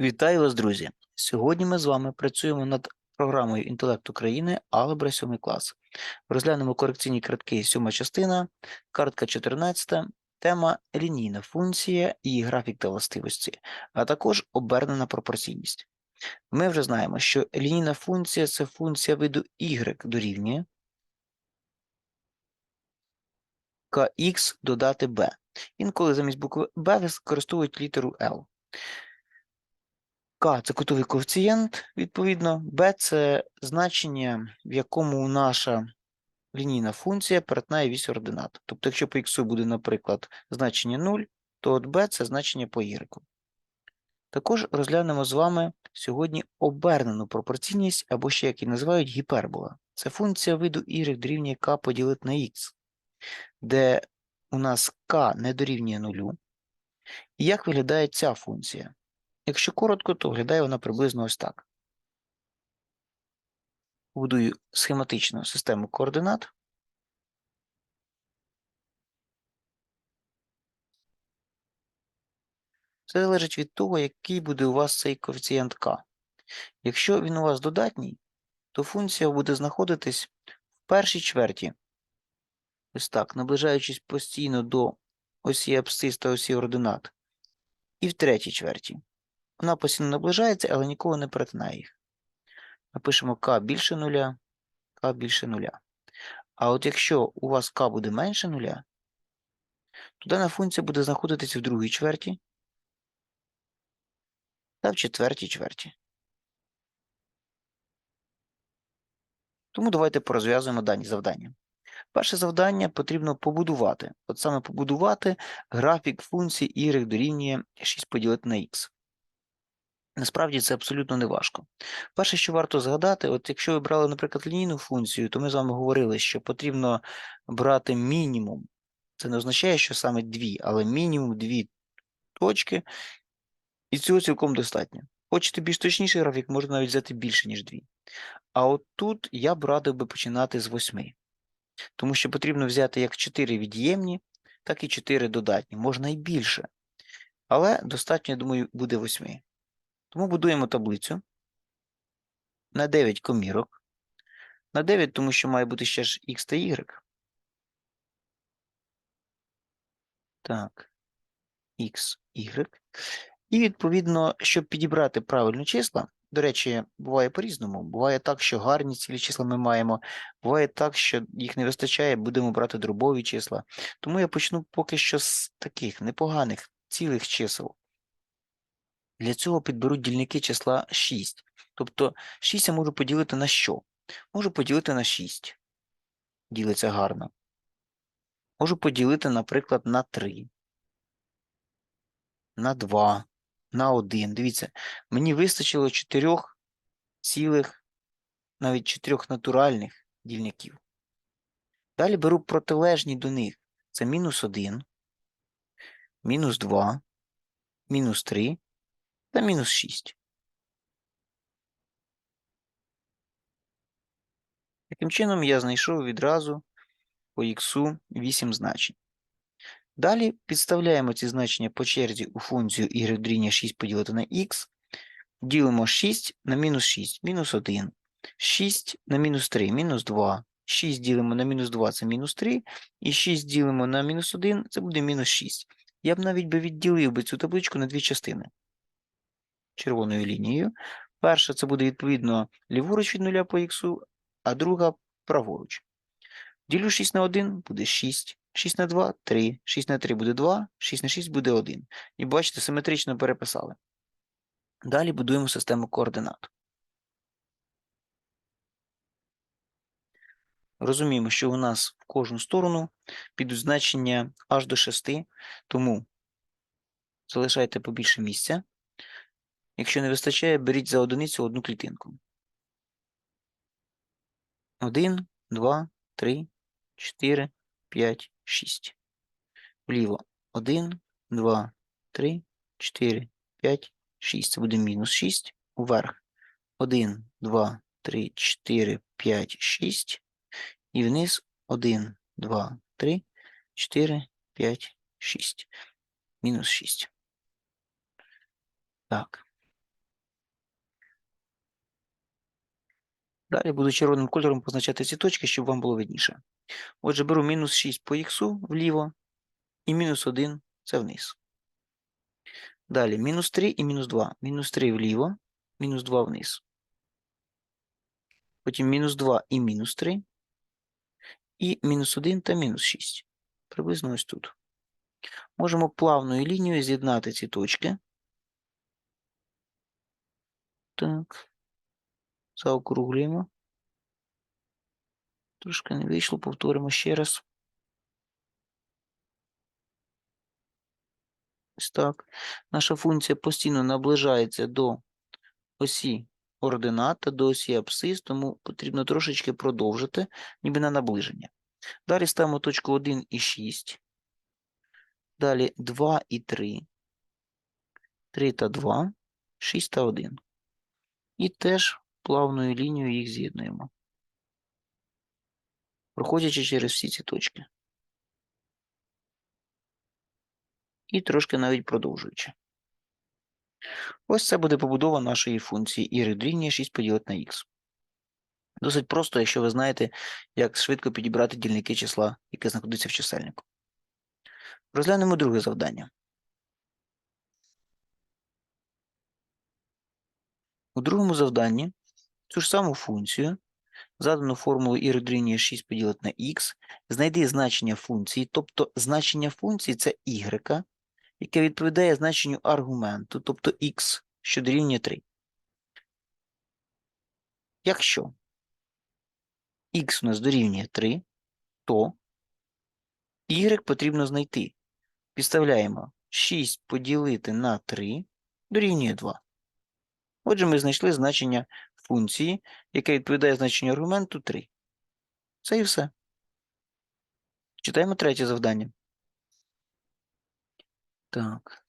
Вітаю вас, друзі! Сьогодні ми з вами працюємо над програмою інтелект України Алгебра 7 клас. Розглянемо корекційні картки 7 частина, картка 14, тема лінійна функція, її графік та властивості, а також обернена пропорційність. Ми вже знаємо, що лінійна функція це функція виду y дорівнює kx додати b. Інколи замість букви b використовують літеру L. К це кутовий коефіцієнт, відповідно, Б це значення, в якому наша лінійна функція перетинає вісь ординат. Тобто, якщо по х буде, наприклад, значення 0, то от b це значення по y. Також розглянемо з вами сьогодні обернену пропорційність, або ще як її називають гіпербола. Це функція виду y дорівнює k поділити на x, де у нас k не дорівнює нулю. І як виглядає ця функція? Якщо коротко, то виглядає вона приблизно ось так. Будую схематичну систему координат. Це залежить від того, який буде у вас цей коефіцієнт k. Якщо він у вас додатній, то функція буде знаходитись в першій чверті. Ось так, наближаючись постійно до осі абсцис та осі ординат. І в третій чверті. Вона постійно наближається, але ніколи не перетинає їх. Напишемо k більше нуля, k більше нуля. А от якщо у вас k буде менше нуля, то дана функція буде знаходитися в другій чверті та в четвертій чверті. Тому давайте порозв'язуємо дані завдання. Перше завдання потрібно побудувати. От саме побудувати графік функції y дорівнює 6 поділити на x. Насправді це абсолютно не важко. Перше, що варто згадати, от якщо ви брали, наприклад, лінійну функцію, то ми з вами говорили, що потрібно брати мінімум. Це не означає, що саме дві, але мінімум дві точки, і цього цілком достатньо. Хочете більш точніший графік, можна навіть взяти більше, ніж дві. А от тут я б радив би починати з восьми. Тому що потрібно взяти як 4 від'ємні, так і 4 додатні, можна і більше. Але достатньо, я думаю, буде 8. Тому будуємо таблицю на 9 комірок. На 9, тому що має бути ще ж x та y. Так, x, y. І, відповідно, щоб підібрати правильні числа, до речі, буває по-різному. Буває так, що гарні цілі числа ми маємо, буває так, що їх не вистачає, будемо брати дробові числа. Тому я почну поки що з таких непоганих цілих чисел. Для цього підберу дільники числа 6. Тобто 6 я можу поділити на що? Можу поділити на 6. Ділиться гарно. Можу поділити, наприклад, на 3, на 2, на 1. Дивіться, мені вистачило 4 цілих, навіть 4 натуральних дільників. Далі беру протилежні до них. Це мінус 1, мінус 2, мінус 3 та мінус 6. Таким чином, я знайшов відразу по х 8 значень. Далі підставляємо ці значення по черзі у функцію y дорівнює 6 поділити на х. Ділимо 6 на мінус 6, мінус 1. 6 на мінус 3, мінус 2. 6 ділимо на мінус 2 це мінус 3. І 6 ділимо на мінус 1 це буде мінус 6. Я б навіть би відділив би цю табличку на дві частини червоною лінією. Перша це буде відповідно ліворуч від нуля по х, а друга праворуч. Ділю 6 на 1 буде 6. 6 на 2 3. 6 на 3 буде 2, 6 на 6 буде 1. І бачите, симетрично переписали. Далі будуємо систему координат. Розуміємо, що у нас в кожну сторону підуть значення аж до 6, тому залишайте побільше місця. Якщо не вистачає, беріть за одиницю одну клітинку. 1, 2, 3, 4, 5, 6. Вліво 1, 2, 3, 4, 5, 6. Це буде мінус 6. Уверх 1, 2, 3, 4, 5, 6. І вниз 1, 2, 3, 4, 5, 6. Мінус 6. Так. Далі буду червоним кольором позначати ці точки, щоб вам було видніше. Отже, беру мінус 6 по х вліво і мінус 1 це вниз. Далі мінус 3 і мінус 2. Мінус 3 вліво, мінус 2 вниз. Потім мінус 2 і мінус 3. І мінус 1 та мінус 6. Приблизно ось тут. Можемо плавною лінією з'єднати ці точки. Так. Заокруглюємо. Трошки не вийшло, повторимо ще раз. Ось так. Наша функція постійно наближається до осі ордината, до осі абсцис, тому потрібно трошечки продовжити, ніби на наближення. Далі ставимо точку 1 і 6. Далі 2 і 3. 3 та 2, 6 та 1. І теж плавною лінією їх з'єднуємо. Проходячи через всі ці точки. І трошки навіть продовжуючи. Ось це буде побудова нашої функції y дорівнює 6 поділити на х. Досить просто, якщо ви знаєте, як швидко підібрати дільники числа, яке знаходиться в чисельнику. Розглянемо друге завдання. У другому завданні цю ж саму функцію, задану формулу y дорівнює 6 поділити на х, знайди значення функції, тобто значення функції це y, яке відповідає значенню аргументу, тобто х, що дорівнює 3. Якщо х у нас дорівнює 3, то y потрібно знайти. Підставляємо 6 поділити на 3 дорівнює 2. Отже, ми знайшли значення функції, яке відповідає значенню аргументу 3. Це і все. Читаємо третє завдання. Так.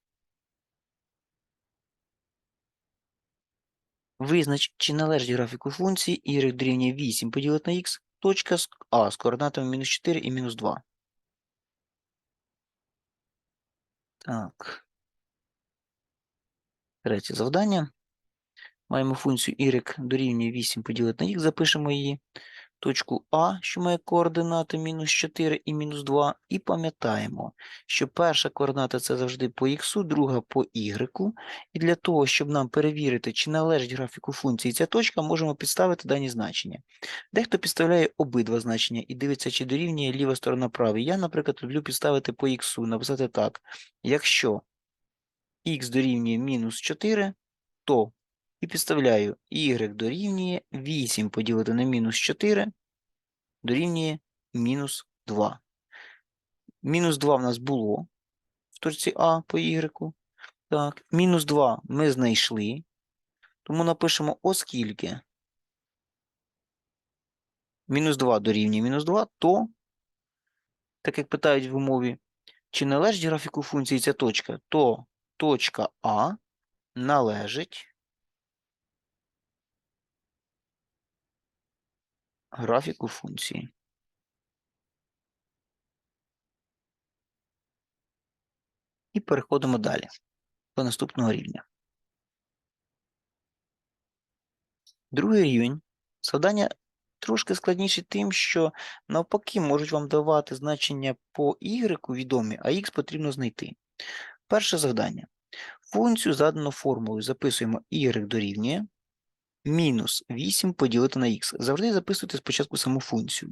Визнач, чи належить графіку функції y дорівнює 8 поділити на х, точка з А з координатами мінус 4 і мінус 2. Так. Третє завдання. Маємо функцію y дорівнює 8 поділити на х, запишемо її. Точку А, що має координати мінус 4 і мінус 2, і пам'ятаємо, що перша координата це завжди по х, друга по y. І для того, щоб нам перевірити, чи належить графіку функції ця точка, можемо підставити дані значення. Дехто підставляє обидва значення і дивиться, чи дорівнює ліва сторона правій. Я, наприклад, люблю підставити по х, написати так. Якщо х дорівнює мінус 4, то і підставляю y дорівнює 8 поділити на мінус 4 дорівнює мінус 2. Мінус 2 в нас було в точці А по y. Так, мінус 2 ми знайшли. Тому напишемо, оскільки мінус 2 дорівнює мінус 2, то, так як питають в умові, чи належить графіку функції ця точка, то точка А належить графіку функції. І переходимо далі до наступного рівня. Другий рівень завдання трошки складніше тим, що навпаки можуть вам давати значення по y відомі, а x потрібно знайти. Перше завдання. Функцію задано формулою записуємо y дорівнює мінус 8 поділити на х. Завжди записуйте спочатку саму функцію.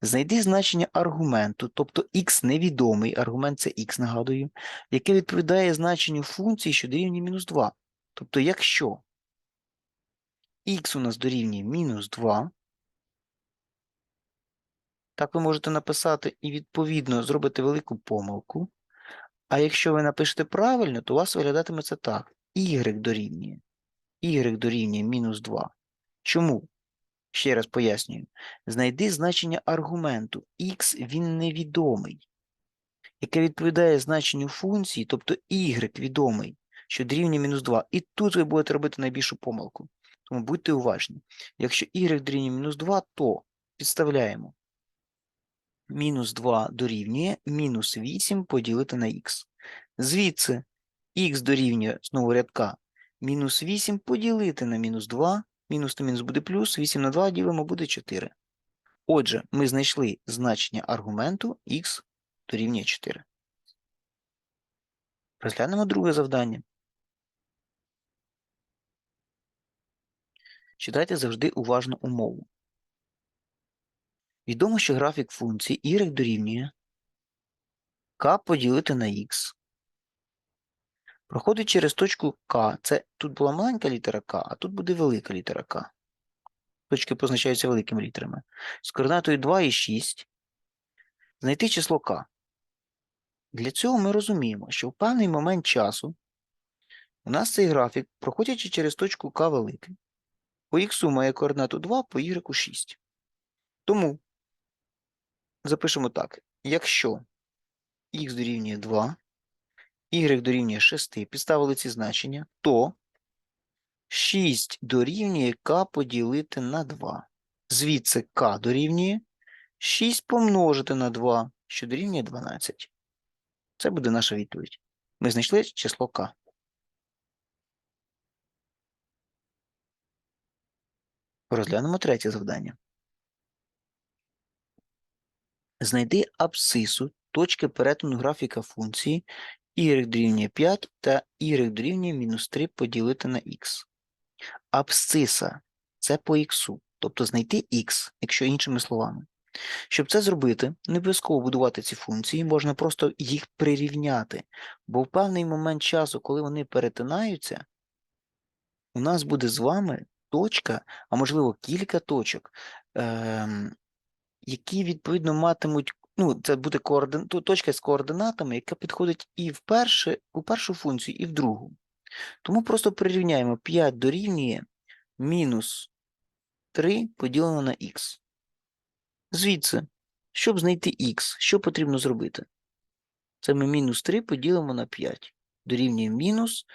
Знайди значення аргументу, тобто х невідомий, аргумент це х, нагадую, яке відповідає значенню функції, що дорівнює мінус 2. Тобто, якщо х у нас дорівнює мінус 2, так ви можете написати і, відповідно, зробити велику помилку. А якщо ви напишете правильно, то у вас виглядатиме це так. y дорівнює y дорівнює мінус 2. Чому? Ще раз пояснюю. Знайди значення аргументу. Х він невідомий, яке відповідає значенню функції, тобто y відомий, що дорівнює мінус 2. І тут ви будете робити найбільшу помилку. Тому будьте уважні. Якщо y дорівнює мінус 2, то підставляємо. Мінус 2 дорівнює мінус 8 поділити на х. Звідси х дорівнює знову рядка мінус 8 поділити на мінус 2, Мінус на мінус буде плюс, 8 на 2 ділимо буде 4. Отже, ми знайшли значення аргументу х дорівнює 4. Розглянемо друге завдання. Читайте завжди уважно умову. Відомо, що графік функції y дорівнює k поділити на x. Проходить через точку К. Це тут була маленька літера К, а тут буде велика літера К. Точки позначаються великими літерами. З координатою 2 і 6 знайти число К. Для цього ми розуміємо, що в певний момент часу у нас цей графік, проходячи через точку К великий, по х має координату 2, по y 6. Тому запишемо так: якщо х дорівнює 2, y дорівнює 6, підставили ці значення, то 6 дорівнює k поділити на 2. Звідси k дорівнює 6 помножити на 2, що дорівнює 12. Це буде наша відповідь. Ми знайшли число k. Розглянемо третє завдання. Знайди абсцису точки перетину графіка функції y дорівнює 5 та y дорівнює мінус 3 поділити на х. Абсциса це по х, тобто знайти х, якщо іншими словами. Щоб це зробити, не обов'язково будувати ці функції, можна просто їх прирівняти, бо в певний момент часу, коли вони перетинаються, у нас буде з вами точка, а можливо кілька точок, ем, які відповідно матимуть ну, це буде координ... точка з координатами, яка підходить і в перше, у першу функцію, і в другу. Тому просто прирівняємо 5 дорівнює мінус 3 поділено на х. Звідси, щоб знайти х, що потрібно зробити? Це ми мінус 3 поділимо на 5. Дорівнює мінус.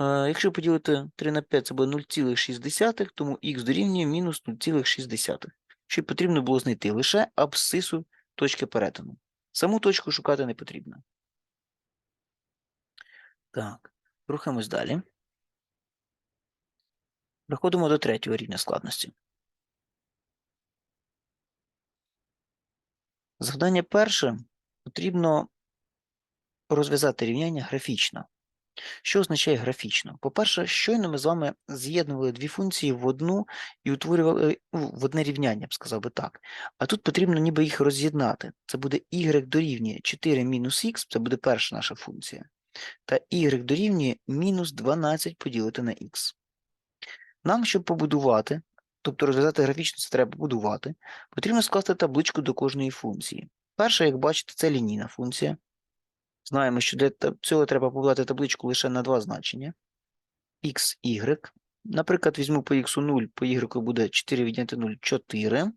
Якщо поділити 3 на 5, це буде 0,6, тому х дорівнює мінус 0,6. Що потрібно було знайти лише абсцису точки перетину. Саму точку шукати не потрібно. Так, рухаємось далі. Переходимо до третього рівня складності. Завдання перше потрібно розв'язати рівняння графічно. Що означає графічно? По-перше, щойно ми з вами з'єднували дві функції в одну і утворювали ну, в одне рівняння, я б сказав би так. А тут потрібно ніби їх роз'єднати. Це буде y дорівнює 4 мінус х, це буде перша наша функція. Та y дорівнює мінус 12 поділити на х. Нам, щоб побудувати, тобто розв'язати графічно, це треба побудувати, потрібно скласти табличку до кожної функції. Перша, як бачите, це лінійна функція. Знаємо, що для цього треба побудувати табличку лише на два значення. x, y. Наприклад, візьму по x 0, по y буде 4 відняти 0 4.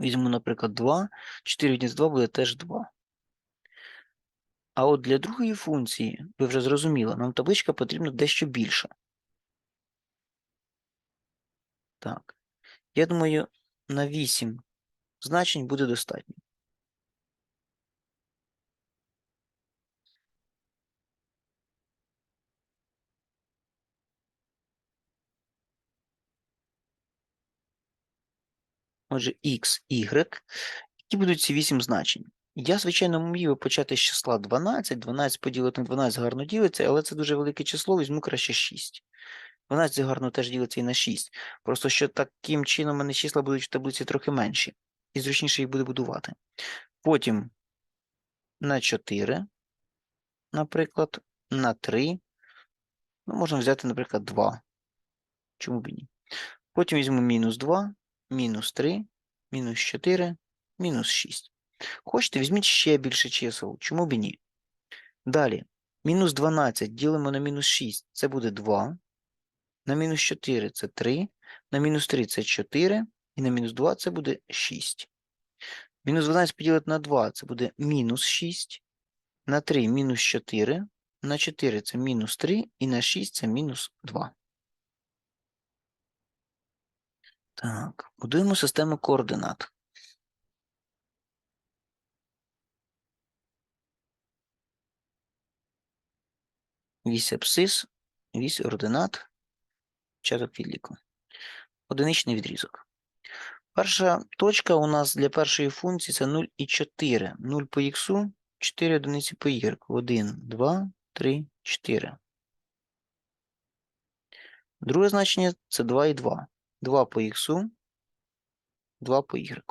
Візьму, наприклад, 2. 4 відняти 2 буде теж 2. А от для другої функції, ви вже зрозуміли, нам табличка потрібна дещо більша. Так. Я думаю, на 8 значень буде достатньо. Отже, x, y, які будуть ці 8 значень. Я, звичайно, міг би почати з числа 12. 12 поділити на 12 гарно ділиться, але це дуже велике число, візьму краще 6. 12 гарно теж ділиться і на 6. Просто що таким чином у мене числа будуть в таблиці трохи менші. І зручніше їх буде будувати. Потім на 4, наприклад, на 3. Ну, можна взяти, наприклад, 2. Чому б ні? Потім візьму мінус 2 мінус 3, мінус 4, мінус 6. Хочете, візьміть ще більше чисел. Чому б і ні? Далі, мінус 12 ділимо на мінус 6, це буде 2. На мінус 4 це 3, на мінус 3 це 4, і на мінус 2 це буде 6. Мінус 12 поділити на 2 це буде мінус 6. На 3 мінус 4, на 4 це мінус 3, і на 6 це мінус 2. Так, будуємо систему координат. Вісь абсцис, вісь ординат, початок відліку. одиничний відрізок. Перша точка у нас для першої функції це 0 і 4. 0 по х, 4 одиниці по y. 1, 2, 3, 4. Друге значення це 2 і 2. 2 по х, 2 по y.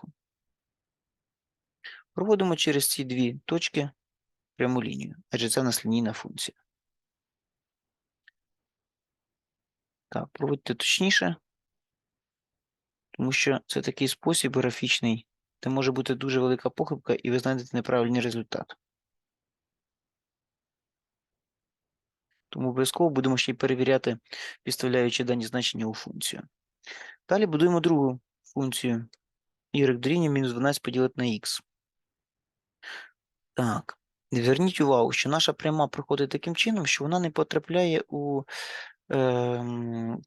Проводимо через ці дві точки пряму лінію, адже це у нас лінійна функція. Так, проводьте точніше, тому що це такий спосіб графічний, де може бути дуже велика похибка, і ви знайдете неправильний результат. Тому обов'язково будемо ще й перевіряти, підставляючи дані значення у функцію. Далі будуємо другу функцію y дорівнює мінус 12 поділити на х. Так, зверніть увагу, що наша пряма проходить таким чином, що вона не потрапляє у е,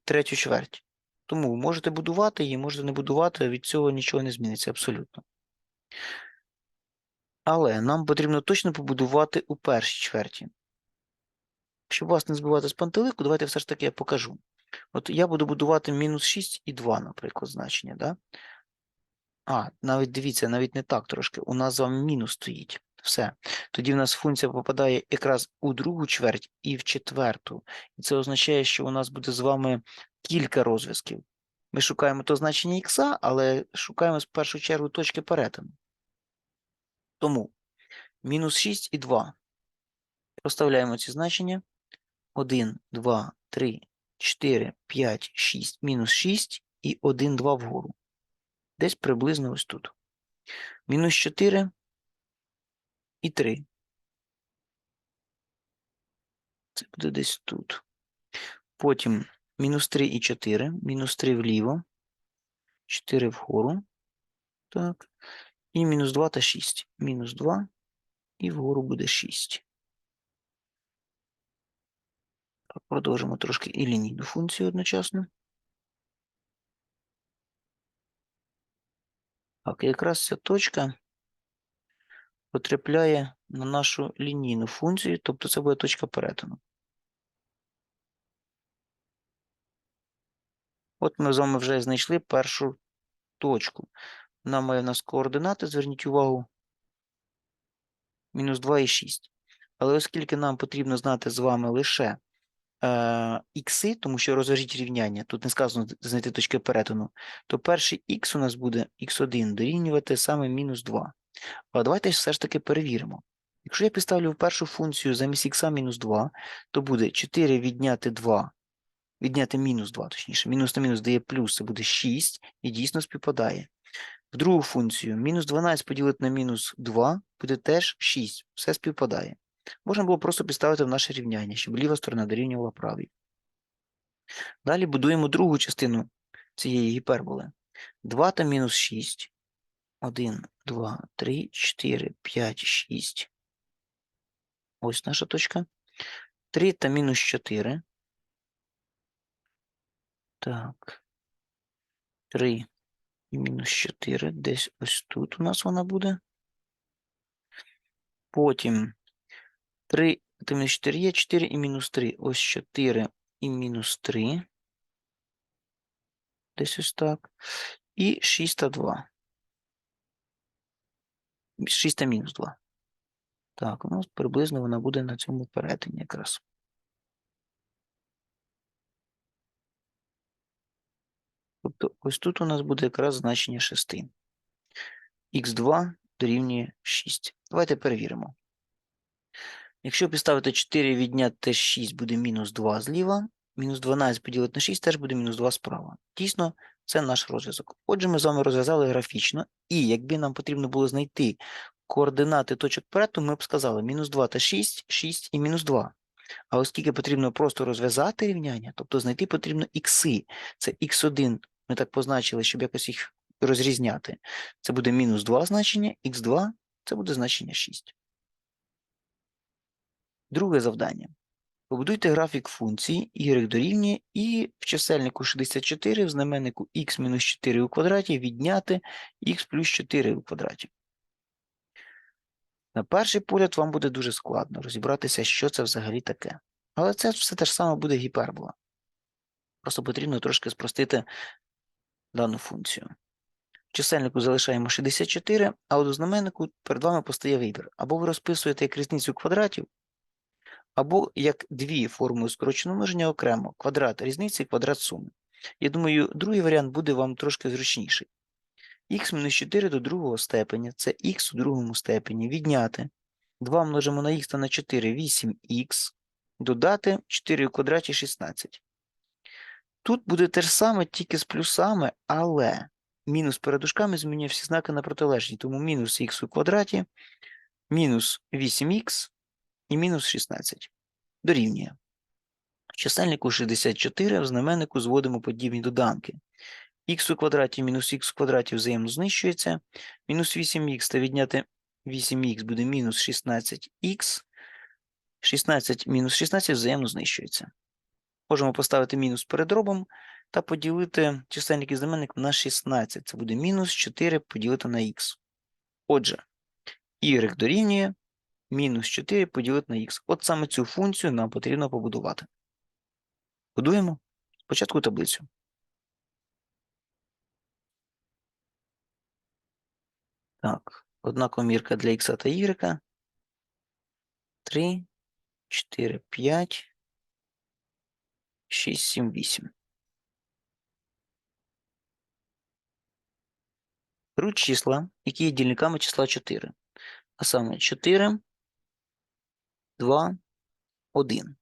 третю чверть. Тому можете будувати її, можете не будувати, від цього нічого не зміниться абсолютно. Але нам потрібно точно побудувати у першій чверті. Щоб вас не збивати з пантелику, давайте все ж таки я покажу. От я буду будувати мінус 6 і 2, наприклад, значення. Да? А, навіть дивіться, навіть не так трошки. У нас з вами мінус стоїть. Все. Тоді в нас функція попадає якраз у другу чверть і в четверту. І це означає, що у нас буде з вами кілька розв'язків. Ми шукаємо то значення х, але шукаємо в першу чергу точки перетину. Тому мінус 6 і 2. Розставляємо ці значення. 1, 2, 3, 4, 5, 6, мінус 6 і 1, 2 вгору. Десь приблизно ось тут. Мінус 4 і 3. Це буде десь тут. Потім мінус 3 і 4, мінус 3 вліво, 4 вгору. Так. І мінус 2 та 6. Мінус 2 і вгору буде 6. Продовжимо трошки і лінійну функцію одночасно. Так, якраз ця точка потрапляє на нашу лінійну функцію, тобто це буде точка перетину. От ми з вами вже знайшли першу точку. Вона має в нас координати, зверніть увагу, мінус 2 і 6. Але оскільки нам потрібно знати з вами лише ікси, тому що розв'яжіть рівняння, тут не сказано знайти точки перетину, то перший х у нас буде х1 дорівнювати саме мінус 2. Але давайте все ж таки перевіримо. Якщо я підставлю першу функцію замість х мінус 2, то буде 4 відняти 2, відняти мінус 2, точніше, мінус на мінус дає плюс, це буде 6, і дійсно співпадає. В другу функцію мінус 12 поділити на мінус 2 буде теж 6, все співпадає. Можна було просто підставити в наше рівняння, щоб ліва сторона дорівнювала правій. Далі будуємо другу частину цієї гіперболи. 2 та мінус 6. 1, 2, 3, 4, 5, 6. Ось наша точка. 3 та мінус 4. Так. 3 і мінус 4. Десь ось тут у нас вона буде. Потім 3 та мінус 4 є 4 і мінус 3. Ось 4 і мінус 3. Десь ось так. І 6 та 2. 6 та мінус 2. Так, у нас приблизно вона буде на цьому перетині якраз. Тобто ось тут у нас буде якраз значення 6. х2 дорівнює 6. Давайте перевіримо. Якщо підставити 4 відняти 6 буде мінус 2 зліва, мінус 12 поділити на 6 теж буде мінус 2 справа. Дійсно, це наш розв'язок. Отже, ми з вами розв'язали графічно, і якби нам потрібно було знайти координати точок перетину, ми б сказали мінус 2 та 6, 6 і мінус 2. А оскільки потрібно просто розв'язати рівняння, тобто знайти потрібно ікси. Це х1, ми так позначили, щоб якось їх розрізняти. Це буде мінус 2 значення, х2 це буде значення 6. Друге завдання. Побудуйте графік функції y дорівнює і в чисельнику 64 в знаменнику x-4 у квадраті відняти x плюс 4 у квадраті. На перший погляд вам буде дуже складно розібратися, що це взагалі таке. Але це все те ж саме буде гіпербола. Просто потрібно трошки спростити дану функцію. В чисельнику залишаємо 64, а от у знаменнику перед вами постає вибір. Або ви розписуєте як різницю квадратів, або як дві формули скороченого множення окремо квадрат різниці і квадрат суми. Я думаю, другий варіант буде вам трошки зручніший. х мінус 4 до другого степеня це х у другому степені. Відняти 2 множимо на х та на 4 8х, додати 4 у квадраті 16. Тут буде те ж саме, тільки з плюсами, але мінус перед дужками змінює всі знаки на протилежні, тому мінус х у квадраті, мінус 8х і мінус 16. Дорівнює. Чисельнику 64, в знаменнику зводимо подібні доданки. х у квадраті мінус х у квадраті взаємно знищується. Мінус 8х та відняти 8х буде мінус 16х. 16 мінус 16 взаємно знищується. Можемо поставити мінус перед робом та поділити чисельник і знаменник на 16. Це буде мінус 4 поділити на х. Отже, y дорівнює мінус 4 поділити на х. От саме цю функцію нам потрібно побудувати. Будуємо спочатку таблицю. Так, одна комірка для х та y. 3, 4, 5, 6, 7, 8. Беруть числа, які є дільниками числа 4. А саме 4, 2, 1.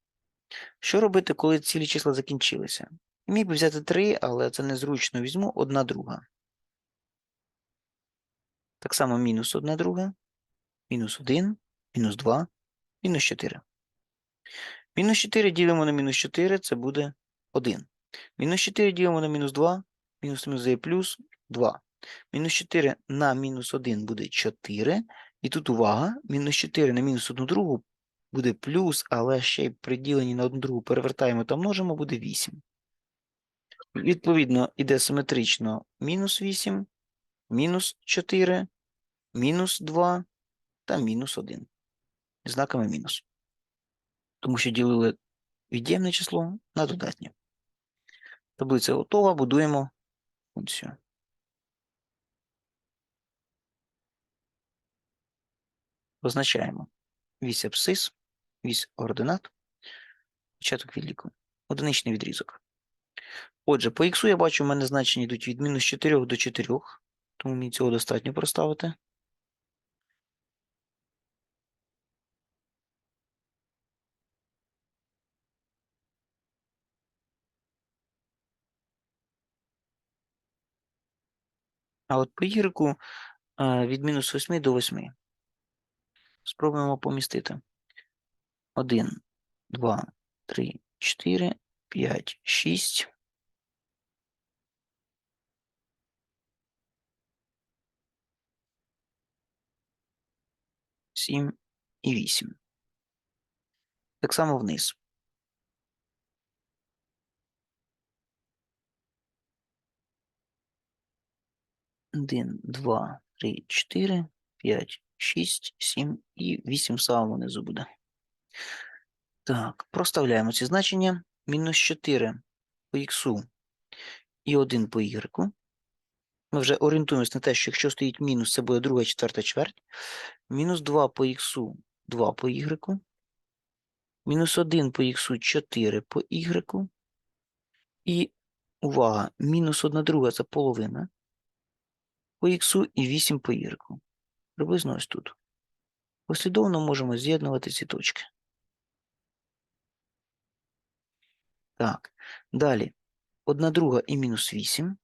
Що робити, коли цілі числа закінчилися? Міг би взяти 3, але це незручно. Візьму одна друга. Так само мінус 1 друга, мінус 1, мінус 2, мінус 4. Мінус 4 ділимо на мінус 4, це буде 1. Мінус 4 ділимо на мінус 2, мінус мінус дає плюс 2. Мінус 4 на мінус 1 буде 4. І тут увага, мінус 4 на мінус 1 другу буде плюс, але ще й при діленні на одну другу перевертаємо та множимо, буде 8. Відповідно, іде симетрично мінус 8, мінус 4, мінус 2 та мінус 1. Знаками мінус. Тому що ділили від'ємне число на додатнє. Таблиця готова, будуємо функцію. Позначаємо вісь абсцис, вісь ординат, початок відліку, одиничний відрізок. Отже, по х я бачу, в мене значення йдуть від мінус 4 до 4, тому мені цього достатньо проставити. А от по y від мінус 8 до 8. Спробуємо помістити. 1, 2, 3, 4, 5, 6. Сім і вісім. Так само вниз. Один, два, три, чотири, п'ять, шість, сім і вісім в самому внизу буде. Так, проставляємо ці значення. Мінус 4 по х і 1 по y. Ми вже орієнтуємося на те, що якщо стоїть мінус, це буде друга четверта чверть. Мінус 2 по х, 2 по y. Мінус 1 по х, 4 по y. І, увага, мінус 1 друга це половина по х і 8 по y. Приблизно ось тут. Послідовно можемо з'єднувати ці точки. Так, далі. Одна друга і мінус 8.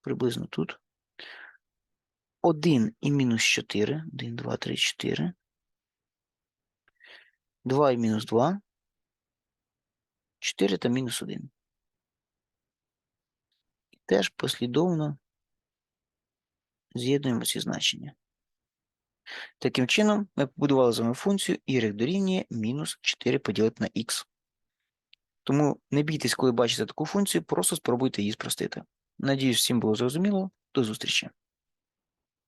Приблизно тут. 1 і мінус 4. 1, 2, 3, 4. 2 і мінус 2. 4 та мінус 1. І теж послідовно з'єднуємо ці значення. Таким чином, ми побудували з вами функцію y дорівнює мінус 4 поділити на х. Тому не бійтесь, коли бачите таку функцію, просто спробуйте її спростити. Надіюсь, всім було зрозуміло. До зустрічі!